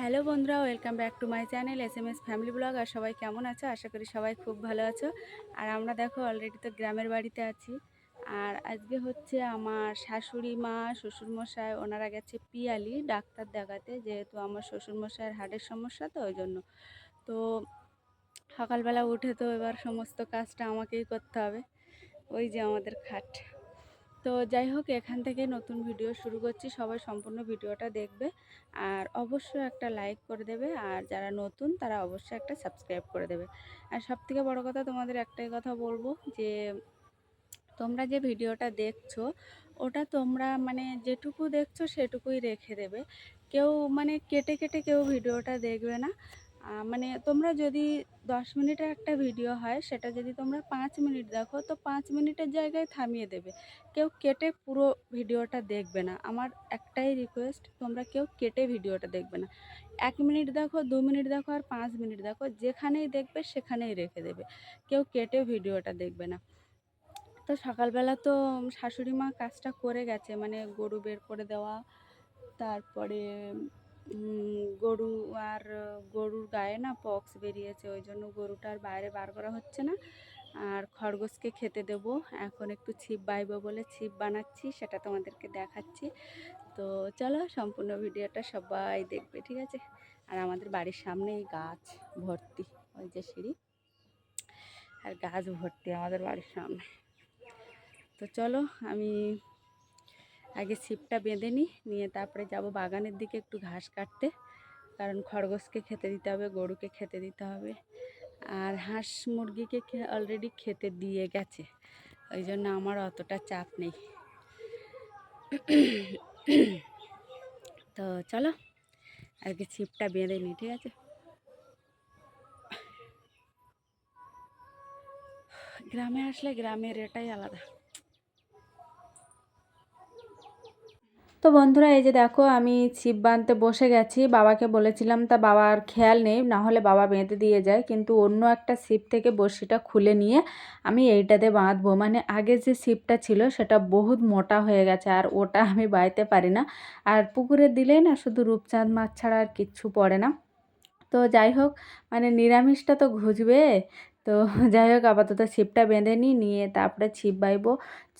Hello বন্ধুরা, welcome back to my channel S M S family vlog. আর সবাই কেমন আছো? আশা করি সবাই খুব ভালো আছো। আর আমরা দেখো অলরেডি তো গ্রামের বাড়িতে আছি। আর আজকে হচ্ছে আমার শাশুড়ি মা, শ্বশুরমশাই, ওনারা গেছে পিয়ালি ডাক্তার দেখাতে, যেহেতু আমার শ্বশুরমশাইয়ের হার্টের সমস্যা তো, ওই জন্য। তো সকালবেলা উঠে তো এবার সমস্ত কাজটা আমাকেই করতে হবে। ওই যে আমাদের খাট। তো যাই হোক, এখান থেকে নতুন ভিডিও শুরু করছি। সবাই সম্পূর্ণ ভিডিওটা দেখবে। আর অবশ্যই একটা লাইক করে দেবে। আর যারা নতুন, তারা অবশ্যই একটা সাবস্ক্রাইব করে দেবে। আর সব থেকে বড়ো কথা তোমাদের একটাই কথা বলব যে, তোমরা যে ভিডিওটা দেখছ, ওটা তোমরা মানে যেটুকু দেখছ, সেটুকুই রেখে দেবে। কেউ মানে কেটে কেটে কেউ ভিডিওটা দেখবে না। মানে তোমরা যদি দশ মিনিটের একটা ভিডিও হয়, সেটা যদি তোমরা পাঁচ মিনিট দেখো, তো পাঁচ মিনিটের জায়গায় থামিয়ে দেবে। কেউ কেটে পুরো ভিডিওটা দেখবে না। আমার একটাই রিকোয়েস্ট তোমরা কেউ কেটে ভিডিওটা দেখবে না। এক মিনিট দেখো, দু মিনিট দেখো, আর পাঁচ মিনিট দেখো, যেখানেই দেখবে, সেখানেই রেখে দেবে। কেউ কেটে ভিডিওটা দেখবে না। তো সকালবেলা তো শাশুড়ি মা কাজটা করে গেছে মানে গরু বের করে দেওয়া, তারপরে গরু আর গরুর গায়ে না পক্স বেরিয়েছে, ওই জন্য গরুটা আর বাইরে বার করা হচ্ছে না। আর খরগোশকে খেতে দেব। এখন একটু ছিপ বাইব বলে ছিপ বানাচ্ছি, সেটা তোমাদেরকে দেখাচ্ছি। তো চলো, সম্পূর্ণ ভিডিওটা সবাই দেখবে, ঠিক আছে? আর আমাদের বাড়ির সামনেই গাছ ভর্তি, ওই যে সিঁড়ি। আর গাছ ভর্তি আমাদের বাড়ির সামনে। তো চলো, আমি আগে ছিপটা বেঁধে নিই, নিয়ে তারপরে যাব বাগানের দিকে একটু ঘাস কাটতে। কারণ খরগোশকে খেতে দিতে হবে, গরুকে খেতে দিতে হবে। আর হাঁস মুরগিকে অলরেডি খেতে দিয়ে গেছে। ওই জন্য আমার অতটা চাপ নেই। তো চলো, আজকে ছিপটা বেঁধে নিই, ঠিক আছে? গ্রামে আসলে গ্রামের এটাই আলাদা। তো বন্ধুরা, এই যে দেখো, আমি ছিপ বাঁধতে বসে গেছি। বাবাকে বলেছিলাম, তা বাবার খেয়াল নেই, না হলে বাবা বেঁধে দিয়ে যায়। কিন্তু অন্য একটা ছিপ থেকে বড়শিটা খুলে নিয়ে আমি এইটাতে বাঁধবো। মানে আগে যে ছিপটা ছিল, সেটা বহুত মোটা হয়ে গেছে, আর ওটা আমি বাইতে পারি না। আর পুকুরে দিলেই না, শুধু রূপচাঁদ মাছ ছাড়া আর কিচ্ছু পড়ে না। তো যাই হোক মানে নিরামিষটা তো ঘুচবে তো যাই হোক, আপাতত ছিপটা বেঁধে নিই, নিয়ে তারপরে ছিপ বাইবো।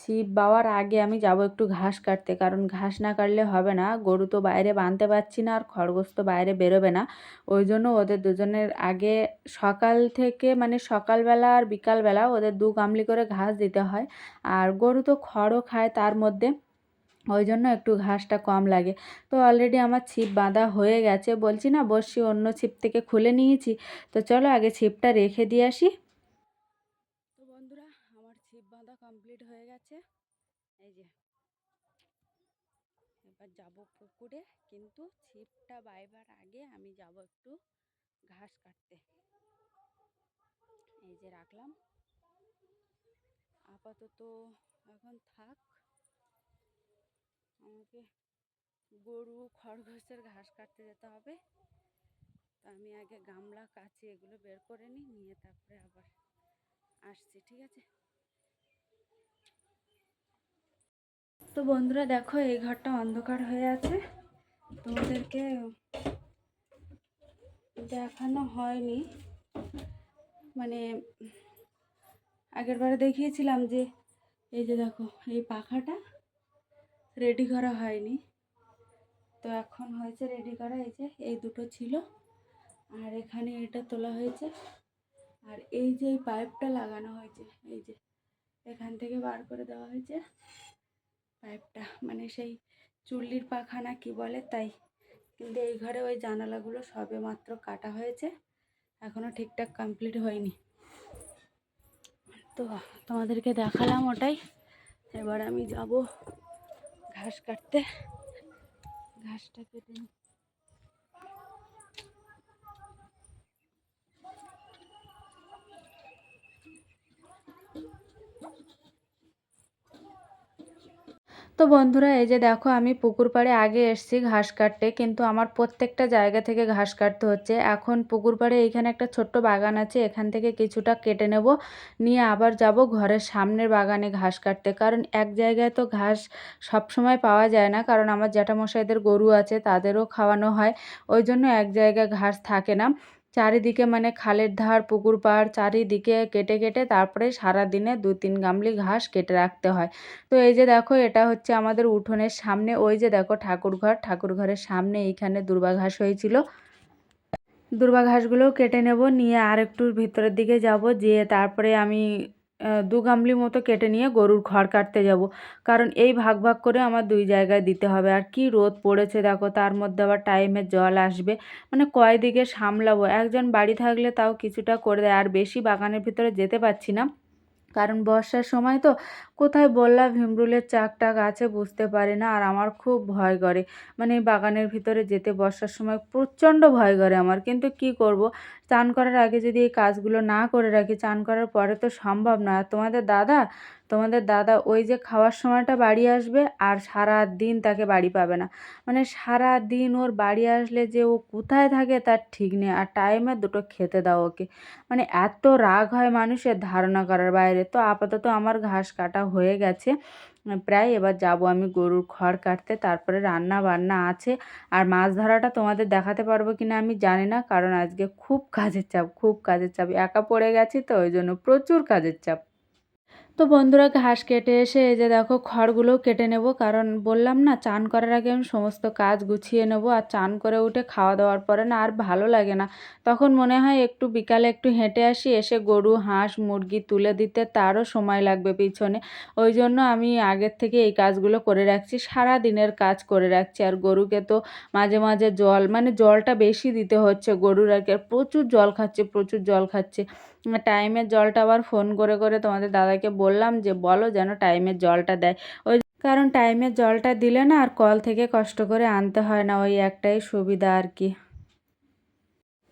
ছিপ বাওয়ার আগে আমি যাব একটু ঘাস কাটতে, কারণ ঘাস না কাটলে হবে না। গরু তো বাইরে বাঁধতে পারছি না, আর খরগোশ তো বাইরে বেরোবে না। ওই জন্য ওদের দুজনের আগে সকাল থেকে মানে সকালবেলা আর বিকালবেলা ওদের দু গামলি করে ঘাস দিতে হয়। আর গরু তো খড়ও খায় তার মধ্যে। ওই জন্য একটু ঘাসটা কম লাগে। তো অলরেডি আমার ছিপ বাঁধা হয়ে গেছে। বলছি, না, বসছি, অন্য ছিপ থেকে খুলে নিয়েছি। তো চলো আগে ছিপটা রেখে দিয়ে আসি। তো বন্ধুরা, আমার ছিপ বাঁধা কমপ্লিট হয়ে গেছে। এই যে, এবার যাব পুকুরে। কিন্তু ছিপটা বাইবার আগে আমি যাব একটু ঘাস কাটতে। এই যে রাখলাম। আপাতত এখন থাক। আমাকে গরু, খরগোশের ঘাস কাটতে যেতে হবে। তো আমি আগে গামলা, কাচি এগুলো বের করে নিই, নিয়ে তারপরে আবার আসছি, ঠিক আছে? তো বন্ধুরা, দেখো এই ঘরটা অন্ধকার হয়ে আছে। তোমাদেরকে দেখানো হয়নি। মানে আগের বারে দেখিয়েছিলাম যে, এই যে দেখো, এই পাখাটা। রেডি করা হয়নি। তো এখন হয়েছে রেডি করা, এই যে, এই দুটো ছিল। আর এখানে এটা তোলা হয়েছে। আর এই যে এই পাইপটা লাগানো হয়েছে, এই যে, এখান থেকে বার করে দেওয়া হয়েছে পাইপটা। মানে সেই চুল্লির পাখা না কি বলে তাই। কিন্তু এই ঘরে ওই জানালাগুলো সবে মাত্র কাটা হয়েছে। এখনও ঠিকঠাক কমপ্লিট হয়নি। তো তোমাদেরকে দেখালাম ওটাই। এবার আমি যাব ঘাস কাটতে ঘাসটা কেটে নিই তো বন্ধুরা, এই যে দেখো, আমি পুকুর পাড়ে আগে এসেছি ঘাস কাটতে, কিন্তু আমার প্রত্যেকটা জায়গা থেকে ঘাস কাটতে হচ্ছে। এখন পুকুর পাড়ে এইখানে একটা ছোট্ট বাগান আছে, এখান থেকে কিছুটা কেটে নেব। নিয়ে আবার যাব ঘরের সামনের বাগানে ঘাস কাটতে। কারণ এক জায়গায় তো ঘাস সব সময় পাওয়া যায় না, কারণ আমার জ্যাঠামশাইদের গরু আছে, তাদেরও খাওয়ানো হয়। ওই জন্য এক জায়গায় ঘাস থাকে না। চারিদিকে মানে খালের ধার, পুকুর পাড় চারিদিকে কেটে কেটে তারপরে সারা দিনে দু তিন গামলি ঘাস কেটে রাখতে হয়। তো এই যে দেখো, এটা হচ্ছে আমাদের উঠোনের সামনে। ওই যে দেখো ঠাকুরঘর ঠাকুরঘরের ঠাকুর ঘরের সামনে এইখানে দুর্বা ঘাস হয়েছিল। দুর্বা ঘাসগুলোও কেটে নেব, নিয়ে আর একটু ভিতরের দিকে যাব, যেয়ে তারপরে আমি দু গামলি মতো কেটে নিয়ে গরুর খড় কাটতে যাব। কারণ এই ভাগ ভাগ করে আমার দুই জায়গায় দিতে হবে। আর কি রোদ পড়েছে দেখো, তার মধ্যে আবার টাইমে জল আসবে। মানে কয়দিকে সামলাবো? একজন বাড়ি থাকলে তাও কিছুটা করে দেয়। আর বেশি বাগানের ভিতরে যেতে পারছি না। কারণ বর্ষার সময় তো কোথায় বললা ভিমরুলের চাক টাক আছে বুঝতে পারে না, আর আমার খুব ভয় করে। মানে বাগানের ভিতরে যেতে বর্ষার সময় প্রচণ্ড ভয় করে আমার। কিন্তু কি করব? চান করার আগে যদি এই কাজগুলো না করে রাখি, চান করার পরে তো সম্ভব না আর তোমাদের দাদা? তোমাদের দাদা ওই যে খাওয়ার সময়টা বাড়ি আসবে আর সারা দিন তাকে বাড়ি পাবে না। মানে সারা দিন ওর বাড়ি আসলে যে ও কোথায় থাকে তার ঠিক নেই। আর টাইমে দুটো খেতে দাও ওকে। মানে এত রাগ হয় মানুষের ধারণা করার বাইরে। তো আপাতত আমার ঘাস কাটা হয়ে গেছে। প্রায় এবার যাব আমি গরুর খড় কাটতে, তারপরে রান্না বান্না আছে। আর মাছ ধরাটা তোমাদের দেখাতে পারব কি না আমি জানি না, কারণ আজকে খুব কাজের চাপ, খুব কাজের চাপ। একা পড়ে গেছি তো, ওই জন্য প্রচুর কাজের চাপ। তো বন্ধুরা ঘাস কেটে এসে এই যে দেখো খড়গুলোও কেটে নেব। কারণ বললাম না, চান করার আগে আমি সমস্ত কাজ গুছিয়ে নেব আর চান করে উঠে খাওয়া দাওয়ার পরে না আর ভালো লাগে না। তখন মনে হয় একটু বিকালে একটু হেঁটে আসি, এসে গরু, হাঁস, মুরগি তুলে দিতে তারও সময় লাগবে পিছনে। ওই জন্য আমি আগের থেকে এই কাজগুলো করে রাখছি, সারা দিনের কাজ করে রাখছি। আর গরুকে তো মাঝে মাঝে জল মানে জলটা বেশি দিতে হচ্ছে গরুর আর প্রচুর জল খাচ্ছে, প্রচুর জল খাচ্ছে। টাইমের জলটা আবার ফোন করে করে তোমাদের দাদাকে বললাম যে, বলো যেন টাইমের জলটা দেয়। ওই কারণ টাইমের জলটা দিলে না আর কল থেকে কষ্ট করে আনতে হয় না, ওই একটাই সুবিধা আর কি।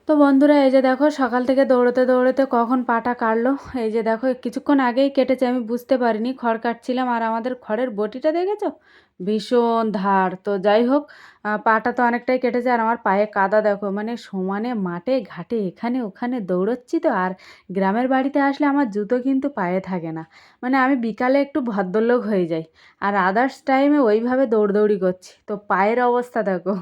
তো বন্ধুরা, এই যে দেখো, সকাল থেকে দৌড়তে দৌড়তে কখন পাটা কাটলো? এই যে দেখো, কিছুক্ষণ আগেই কেটেছে, আমি বুঝতে পারিনি। খড় কাটছিলাম আর আমাদের খড়ের বটিটা দেখেছ? ভীষণ ধার। তো যাই হোক পাটা তো অনেকটাই কেটেছে আর আমার পায়ে কাদা দেখো মানে সমানে মাঠে, ঘাটে, এখানে, ওখানে দৌড়চ্ছি তো আর গ্রামের বাড়িতে আসলে আমার জুতো কিন্তু পায়ে থাকে না। মানে আমি বিকালে একটু ভদ্রলোক হয়ে যাই আর আদার্স টাইমে ওইভাবে দৌড়দৌড়ি করছি। তো পায়ের অবস্থা দেখো,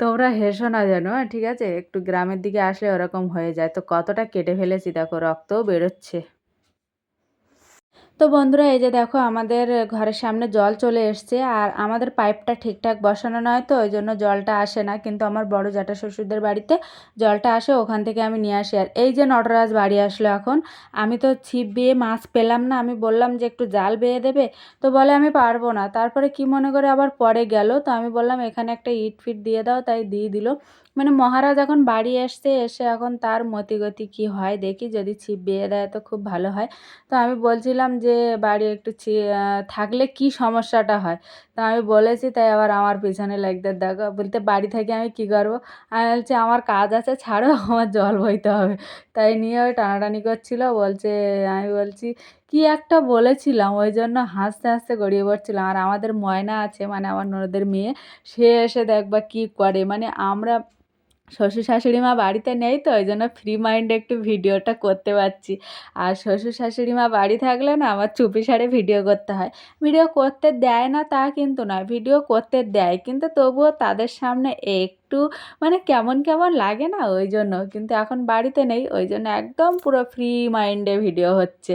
তোমরা হেসো না যেন হ্যাঁ ঠিক আছে? একটু গ্রামের দিকে আসলে ওরকম হয়ে যায়। তো কতটা কেটে ফেলেছি দেখো, রক্তও বেরোচ্ছে। তো বন্ধুরা, এই যে দেখো আমাদের ঘরের সামনে জল চলে এসছে আর আমাদের পাইপটা ঠিকঠাক বসানো নয় তো, ওই জন্য জলটা আসে না। কিন্তু আমার বড় জ্যাঠা শ্বশুরদের বাড়িতে জলটা আসে, ওখান থেকে আমি নিয়ে আসি। আর এই যে নটরাজ বাড়ি আসলো এখন, আমি তো ছিপ বেয়ে মাছ পেলাম না, আমি বললাম যে একটু জাল বেয়ে দেবে, তো বলে আমি পারব না। তারপরে কি মনে করে আবার পরে গেল, তো আমি বললাম এখানে একটা ইট ফিট দিয়ে দাও, তাই দিয়ে দিল। মানে মহারাজ এখন বাড়ি এসছে এসে এখন তার মতিগতি কি হয় দেখি, যদি ছিপ বিয়ে দেয় তো খুব ভালো হয়। তো আমি বলছিলাম যে, বাড়ি একটু থাকলে কি সমস্যাটা হয়? তো আমি বলেছি, তাই আবার আমার পিছনে লাগতে দেখো। বলতে, বাড়ি থেকে আমি কী করব? আমি বলছি, আমার কাজ আছে, ছাড়ো, আমার জল বইতে হবে। তাই নিয়ে ওই টানাটানি করছিল। বলছে, আমি বলছি, কি একটা বলেছিলাম, ওই জন্য হাসতে হাসতে গড়িয়ে পড়ছিলাম। আর আমাদের ময়না আছে মানে আমার ননদের মেয়ে, সে এসে দেখবা কি করে। মানে আমরা শ্বশুর শাশুড়ি মা বাড়িতে নেই তো, ওই জন্য ফ্রি মাইন্ডে একটু ভিডিওটা করতে পারছি। আর শ্বশুর শাশুড়ি মা বাড়ি থাকলে না আমার চুপি সারে ভিডিও করতে হয়। ভিডিও করতে দেয় না তা কিন্তু নয়, ভিডিও করতে দেয়। কিন্তু তবুও তাদের সামনে একটু মানে কেমন কেমন লাগে না, ওই জন্য। কিন্তু এখন বাড়িতে নেই, ওই জন্য একদম পুরো ফ্রি মাইন্ডে ভিডিও হচ্ছে।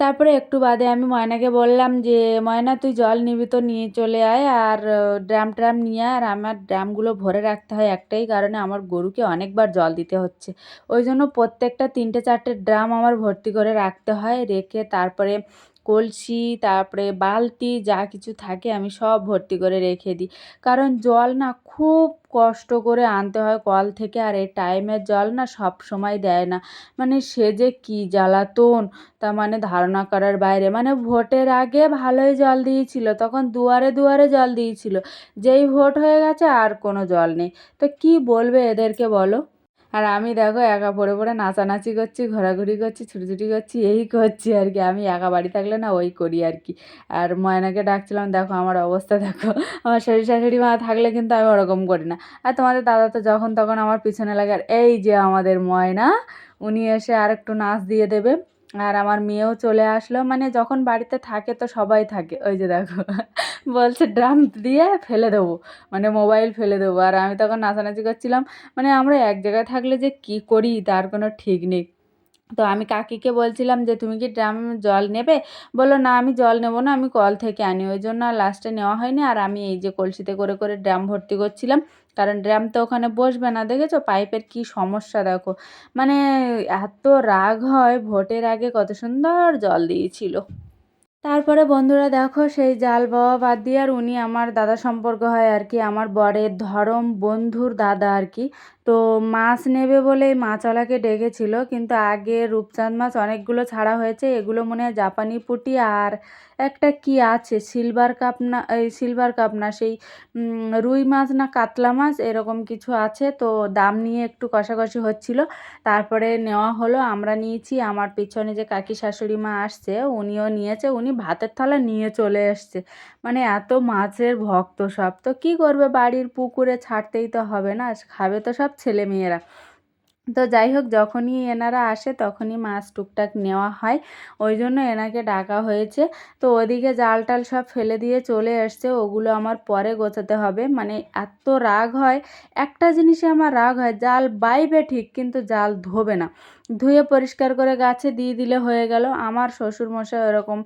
তারপরে একটু বাদে আমি ময়নাকে বললাম যে, ময়না, তুই জল নিবি তো, নিয়ে চলে আয় আর ড্রাম ট্রাম নিয়ে আর আমার ড্রামগুলো ভরে রাখতে হয় একটাই কারণে আমার গরুকে অনেকবার জল দিতে হচ্ছে। ওই জন্য প্রত্যেকটা তিনটে চারটে ড্রাম আমার ভর্তি করে রাখতে হয়, রেখে তারপরে কলসি, তারপরে বালতি, যা কিছু থাকে আমি সব ভর্তি করে রেখে দিই। কারণ জল না খুব কষ্ট করে আনতে হয় কল থেকে, আর এই টাইমের জল না সব সময় দেয় না। মানে সে যে কী জ্বালাতন তা মানে ধারণা করার বাইরে। মানে ভোটের আগে ভালোই জল দিয়েছিল, তখন দুয়ারে দুয়ারে জল দিয়েছিল। যেই ভোট হয়ে গেছে আর কোনো জল নেই। তো কি বলবে এদেরকে বলো? আর আমি দেখো একা পড়ে পড়ে নাচানাচি করছি, ঘোরাঘুরি করছি, ছুটোছুটি করছি, এই করছি আর কি। আমি একা বাড়ি থাকলে না ওই করি আর কি। আর ময়নাকে ডাকছিলাম, দেখো আমার অবস্থা, দেখো। আমার শাশুড়ি শাশুড়ি মা থাকলে কিন্তু আমি ওরকম করি না। আর তোমাদের দাদা তো যখন তখন আমার পিছনে লাগে, আর এই যে আমাদের ময়না, উনি এসে আর একটু নাচ দিয়ে দেবে। আর আমার মেয়েও চলে আসলো। মানে যখন বাড়িতে থাকে তো সবাই থাকে। ওই যে দেখো, বলছে ড্রাম দিয়ে ফেলে দেবো। মানে মোবাইল ফেলে দেবো। আর আমি তখন নাচানাচি করছিলাম। মানে আমরা এক জায়গায় থাকলে যে কি করি তার কোনো ঠিক নেই। তো আমি কাকিকে বলছিলাম যে, তুমি কি ড্রাম জল নেবে? বলল, না, আমি জল নেব না, আমি কল থেকে আনি। ওই জন্য লাস্টে নেওয়া হয়নি। আর আমি এই যে কলসিতে করে করে ড্রাম ভর্তি করছিলাম। কারণ ড্র্যাম তো ওখানে বসবে না, দেখেছ? পাইপের কি সমস্যা, দেখো। মানে এত রাগ হয়, ভোটের আগে কত সুন্দর জল দিয়েছিল। তারপরে বন্ধুরা দেখো, সেই জাল বাবা বাদ দিয়ে আর উনি আমার দাদা সম্পর্ক হয় আর কি, আমার বরের ধরম বন্ধুর দাদা আর কি। তো মাছ নেবে বলে মাছওয়ালাকে ডেকেছিল, কিন্তু আগে রূপচাঁদ মাছ অনেকগুলো ছাড়া হয়েছে, এগুলো মনে হয় জাপানি পুঁটি আর একটা কি আছে, সিলভার কাপ না, এই সিলভার কাপ না, সেই রুই মাছ না কাতলা মাছ, এরকম কিছু আছে, তো দাম নিয়ে একটু কষাকষি হচ্ছিল। তারপরে নেওয়া হলো, আমরা নিয়েছি, আমার পিছনে যে কাকি শাশুড়ি মা আসছে, উনিও নিয়েছে, উনি ভাতের থালা নিয়ে চলে এসছে। মানে এত মাছের ভক্ত সব, তো কি করবে বাড়ির পুকুরে ছাড়তেই তো হবে না, খাবে তো সব ছেলে মেয়েরা তো যাই হোক যখনই এনারা আসে, তখনই মাছ টুকটাক নেওয়া হয়। ওই জন্য এনাকে ডাকা হয়েছে। তো ওদিকে জাল টাল সব ফেলে দিয়ে চলে এসছে। ওগুলো আমার পরে গোছাতে হবে। মানে এত রাগ হয়। একটা জিনিসে আমার রাগ হয়, জাল বাইবে ঠিক, কিন্তু জাল ধোবে না। ধুয়ে পরিষ্কার করে গাছে দিয়ে দিলে হয়ে গেল। আমার শ্বশুরমশাই ওরকম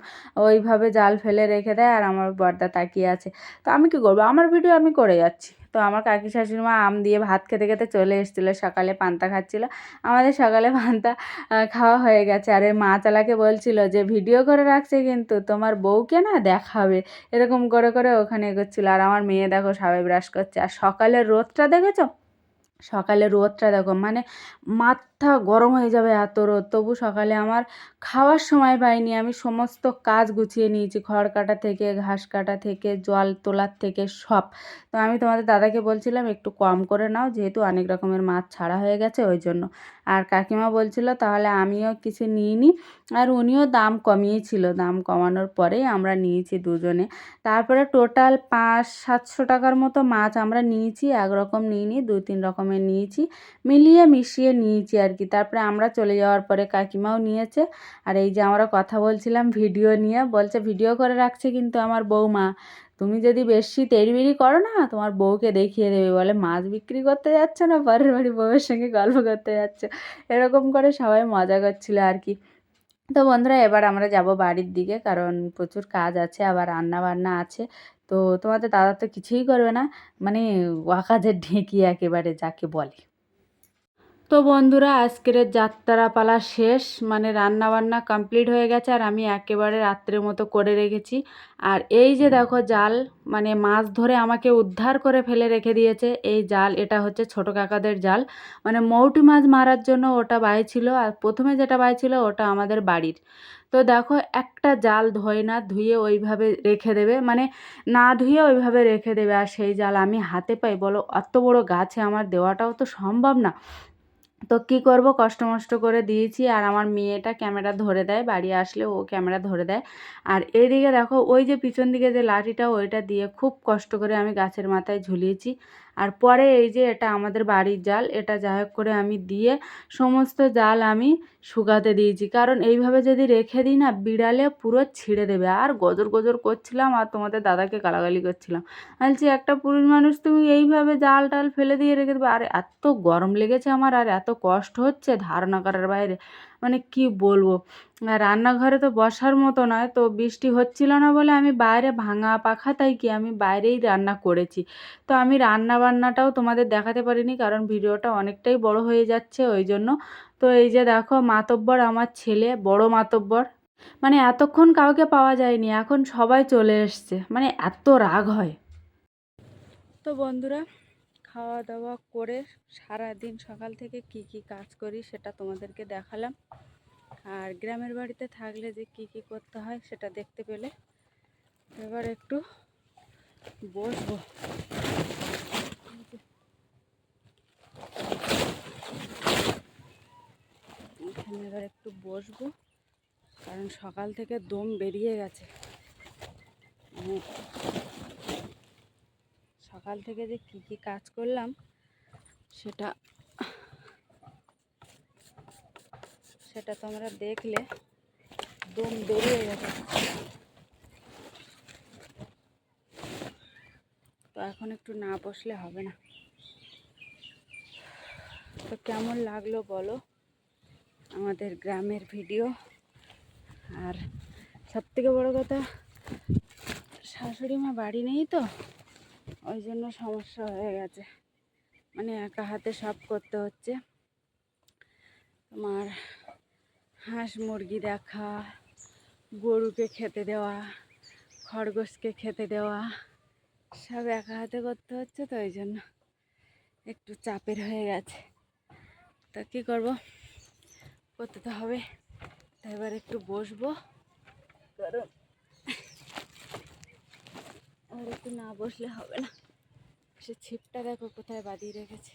ওইভাবে জাল ফেলে রেখে দেয় আর আমার বর্দা তাকিয়ে আছে। তো আমি কী করব? আমার ভিডিও আমি করে যাচ্ছি। তো আমার কাকি শাশুড়ি মা আম দিয়ে ভাত খেতে খেতে চলে এসেছিল, সকালে পান্তা খাচ্ছিলো। আমাদের সকালে পান্তা খাওয়া হয়ে গেছে। আর মা চালাকে বলছিল যে, ভিডিও করে রাখছে কিন্তু, তোমার বউকে না দেখাবে। এরকম করে করে ওখানে এগোচ্ছিলো। আর আমার মেয়ে দেখো সবাই ব্রাশ করছে। আর সকালের রোদটা দেখেছ? সকালে রোদটা দেখো মানে মাথা গরম হয়ে যাবে এত রোদ। তবু সকালে আমার খাওয়ার সময় পাইনি। আমি সমস্ত কাজ গুছিয়ে নিয়েছি। খড় কাটা থেকে, ঘাস কাটা থেকে, জল তোলার থেকে সব। তো আমি তোমাদের দাদাকে বলছিলাম, একটু কম করে নাও, যেহেতু অনেক রকমের মাছ ছাড়া হয়ে গেছে, ওই জন্য। আর কাকিমা বলছিল, তাহলে আমিও কিছু নিই নি। আর উনিও দাম কমিয়েছিল। দাম কমানোর পরেই আমরা নিয়েছি দুজনে। তারপরে টোটাল পাঁচ, সাতশো টাকার মতো মাছ আমরা নিয়েছি। একরকম নিইনি দু তিন রকমের নিয়েছি। মিলিয়ে মিশিয়ে নিয়েছি আর কি তারপরে আমরা চলে যাওয়ার পরে কাকিমাও নিয়েছে। আর এই যে আমরা কথা বলছিলাম ভিডিও নিয়ে, বলছে ভিডিও করে রাখছে কিন্তু আমার বৌমা। তুমি যদি বেশি তেড়িবেড়ি করো না, তোমার বউকে দেখিয়ে দেবে। বলে, মাছ বিক্রি করতে যাচ্ছে না, পরের বাড়ি বউয়ের সঙ্গে গল্প করতে যাচ্ছে। এরকম করে সবাই মজা করছিল আর কি তো বন্ধুরা, এবার আমরা যাব বাড়ির দিকে, কারণ প্রচুর কাজ আছে, আবার রান্না বান্না আছে। তো তোমাদের দাদা তো কিছুই করবে না। মানে ওয়াকাজের ঢেঁকি একেবারে যাকে বলে। তো বন্ধুরা, আজকের যাত্রাপালা শেষ। মানে রান্না বান্না কমপ্লিট হয়ে গেছে আর আমি একেবারে রাত্রের মতো করে রেখেছি। আর এই যে দেখো জাল মানে মাছ ধরে আমাকে উদ্ধার করে ফেলে রেখে দিয়েছে। এই জাল, এটা হচ্ছে ছোট কাকাদের জাল। মানে মৌটি মাছ মারার জন্য ওটা বাই ছিল আর প্রথমে যেটা বাই ছিল ওটা আমাদের বাড়ির। তো দেখো, একটা জাল ধোয় না, ধুয়ে ওইভাবে রেখে দেবে। মানে না ধুয়ে ওইভাবে রেখে দেবে। আর সেই জাল আমি হাতে পাই। বলো, অত বড় গাছে আমার দেওয়াটাও তো সম্ভব না। তো কী করব? কষ্ট মষ্ট করে দিয়েছি আর আমার মেয়েটা ক্যামেরা ধরে দেয়, বাড়ি আসলে ও ক্যামেরা ধরে দেয়। আর এদিকে দেখো, ওই যে পিছন দিকে যে লাঠিটা, ওইটা দিয়ে খুব কষ্ট করে আমি গাছের মাথায় ঝুলিয়েছি। আর পরে এই যে এটা আমাদের বাড়ির জাল, এটা যাই করে আমি দিয়ে সমস্ত জাল আমি শুকাতে দিয়েছি। কারণ এইভাবে যদি রেখে দিই না, বিড়ালে পুরো ছিঁড়ে দেবে। আর গজর গজর করছিলাম আর তোমাদের দাদাকে গালাগালি করছিলাম। বলছি, একটা পুরুষ মানুষ তুমি এইভাবে জাল টাল ফেলে দিয়ে রেখে দেবে? আর, এত গরম লেগেছে আমার, আর এত কষ্ট হচ্ছে ধারণা করার বাইরে। মানে কি বলব? রান্নাঘরে তো বসার মতো নয়, তো বৃষ্টি হচ্ছিল না বলে আমি বাইরে ভাঙা পাখা, তাই কি আমি বাইরেই রান্না করেছি। তো আমি রান্না বান্নাটাও তোমাদের দেখাতে পারিনি, কারণ ভিডিওটা অনেকটাই বড় হয়ে যাচ্ছে ওই জন্য। তো এই যে দেখো, মাতব্বর আমার ছেলে, বড় মাতব্বর। মানে এতক্ষণ কাউকে পাওয়া যায়নি, এখন সবাই চলে এসছে। মানে এত রাগ হয়। তো বন্ধুরা খাওয়া দাওয়া করে সারা দিন সকাল থেকে কি কি কাজ করি সেটা তোমাদেরকে দেখালাম। আর গ্রামের বাড়িতে থাকলে যে কি কি করতে হয় সেটা দেখতে পেলে। এবার একটু বসবো। এখানে এবার একটু বসবো, কারণ সকাল থেকে দম বেরিয়ে গেছে। সকাল থেকে যে কী কী কাজ করলাম, সেটা সেটা তোমরা দেখলে দম বেরিয়ে গেছে তো এখন একটু না বসলে হবে না। তো কেমন লাগল বলো আমাদের গ্রামের ভিডিও? আর সব থেকে বড়ো কথা, শাশুড়ি মা বাড়ি নেই তো? ওই জন্য সমস্যা হয়ে গেছে। মানে একা হাতে সব করতে হচ্ছে। তোমার হাঁস মুরগি দেখা, গরুকে খেতে দেওয়া, খরগোশকে খেতে দেওয়া, সব একা হাতে করতে হচ্ছে তো ওই জন্য একটু চাপের হয়ে গেছে। তা কী করব? করতে তো হবে। এবার একটু বসবো। কারণ আর একটু না বসলে হবে না। সে ছিপটা দেখো কোথায় বাঁধিয়ে রেখেছে।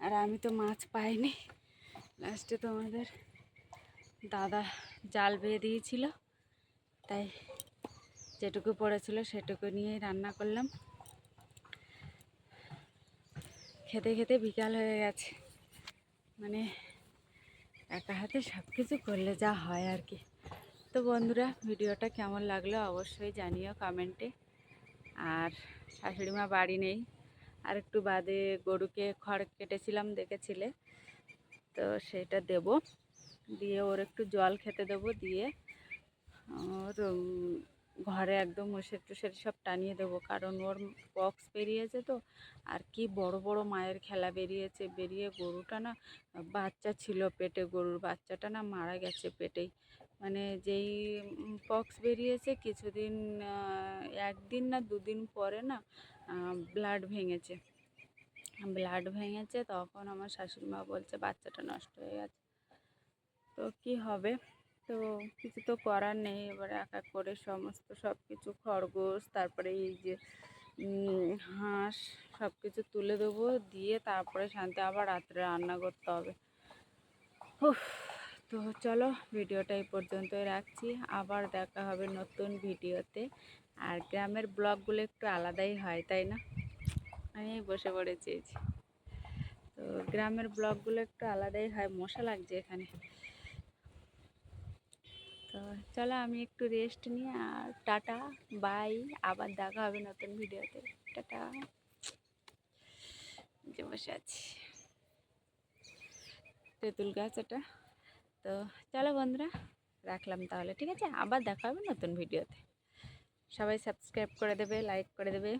আর আমি তো মাছ পাইনি। লাস্টে তোমাদের দাদা জাল বেয়ে দিয়েছিল। তাই যেটুকু পড়েছিল সেটুকু নিয়ে রান্না করলাম। খেতে খেতে বিকাল হয়ে গেছে। মানে একা হাতে সব কিছু করলে যা হয় আর কি। তো বন্ধুরা, ভিডিওটা কেমন লাগল অবশ্যই জানিও কমেন্টে। আর শাশুড়ি মা বাড়ি নেই। আর একটু বাদে গরুকে খড় কেটেছিলাম দেখেছিলে, তো সেটা দেব। দিয়ে ওর একটু জল খেতে দেবো, দিয়ে ওর ঘরে একদম ওষের টুষের সব টানিয়ে দেবো। কারণ ওর বক্স বেরিয়েছে তো, আর কি বড় বড় মায়ের খেলা বেরিয়েছে। বেরিয়ে গরুটা না, বাচ্চা ছিল পেটে, গরুর বাচ্চাটা না মারা গেছে পেটেই। মানে যেই পক্স বেরিয়েছে কিছুদিন একদিন না দুদিন পরে না ব্লাড ভেঙেছে। ব্লাড ভেঙেছে, তখন আমার শাশুড়ি মা বলছে, বাচ্চাটা নষ্ট হয়ে গেছে। তো কি হবে? তো কিছু তো করার নেই, এবার এক এক করে সমস্ত সব কিছু খরগোশ, তারপরে এই যে হাঁস সব কিছু তুলে দেবো, দিয়ে তারপরে শান্তি আবার রাত্রে রান্না করতে হবে। তো চলো ভিডিওটা এই পর্যন্তই রাখছি। আবার দেখা হবে নতুন ভিডিওতে। আর গ্রামের ব্লগগুলো একটু আলাদাই হয়, তাই না? আমি বসে এই যে। তো গ্রামের ব্লগগুলো একটু আলাদাই হয়, মশা লাগছে এখানে। তো চলো আমি একটু রেস্ট নিই আর টাটা বাই আবার দেখা হবে নতুন ভিডিওতে। টাটা। যে বসে আছি। তেঁতুল গাছ এটা। তো চলো বন্ধুরা, রাখলাম তাহলে, ঠিক আছে? আবার দেখা হবে নতুন ভিডিওতে। সবাই সাবস্ক্রাইব করে দেবে লাইক করে দেবে।